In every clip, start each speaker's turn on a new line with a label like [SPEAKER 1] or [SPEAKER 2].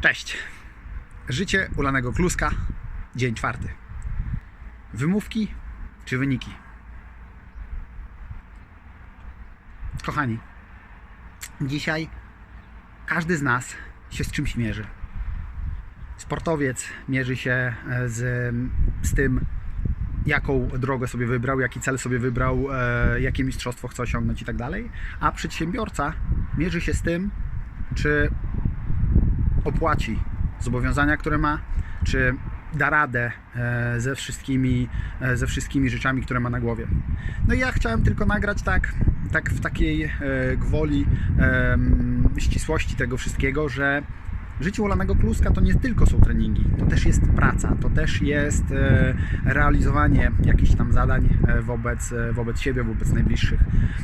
[SPEAKER 1] Cześć. Życie ulanego kluska, dzień czwarty. Wymówki czy wyniki? Kochani, dzisiaj każdy z nas się z czymś mierzy. Sportowiec mierzy się e, z, z tym, jaką drogę sobie wybrał, jaki cel sobie wybrał, e, jakie mistrzostwo chce osiągnąć i tak dalej. A przedsiębiorca mierzy się z tym, czy opłaci zobowiązania, które ma, czy da radę e, ze wszystkimi, e, ze wszystkimi rzeczami, które ma na głowie. No i ja chciałem tylko nagrać tak, tak w takiej e, gwoli ścisłości tego wszystkiego, że życie ulanego kluska to nie tylko są treningi, to też jest praca, to też jest realizowanie jakichś tam zadań wobec, wobec siebie, wobec najbliższych.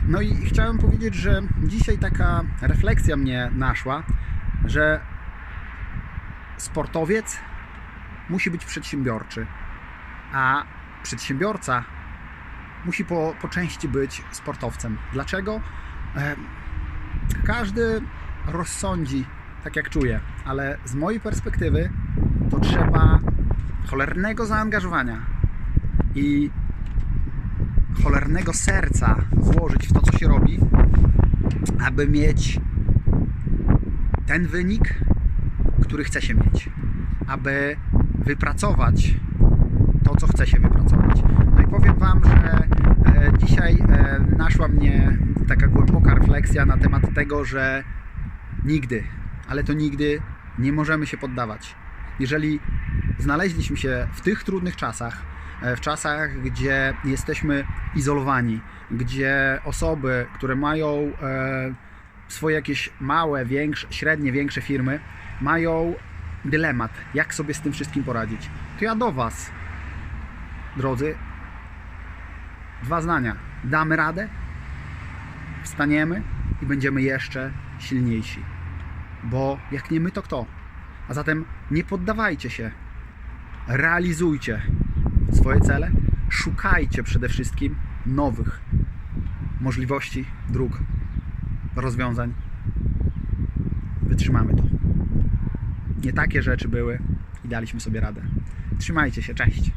[SPEAKER 1] No i chciałem powiedzieć, że dzisiaj taka refleksja mnie naszła, że sportowiec musi być przedsiębiorczy, a przedsiębiorca musi po, po części być sportowcem. Dlaczego? Każdy rozsądzi tak jak czuje, ale z mojej perspektywy to trzeba cholernego zaangażowania i cholernego serca włożyć w to, co się robi, aby mieć ten wynik, który chce się mieć, aby wypracować to, co chce się wypracować. No i powiem Wam, że e, dzisiaj e, naszła mnie taka głęboka refleksja na temat tego, że nigdy, ale to nigdy nie możemy się poddawać. Jeżeli znaleźliśmy się w tych trudnych czasach, e, w czasach, gdzie jesteśmy izolowani, gdzie osoby, które mają swoje jakieś małe, większe, średnie, większe firmy, mają dylemat, jak sobie z tym wszystkim poradzić. To ja do Was, drodzy, dwa zdania. Damy radę, wstaniemy i będziemy jeszcze silniejsi. Bo jak nie my, to kto? A zatem nie poddawajcie się. Realizujcie swoje cele. Szukajcie przede wszystkim nowych możliwości, dróg, rozwiązań. Wytrzymamy to. Nie takie rzeczy były i daliśmy sobie radę. Trzymajcie się, cześć.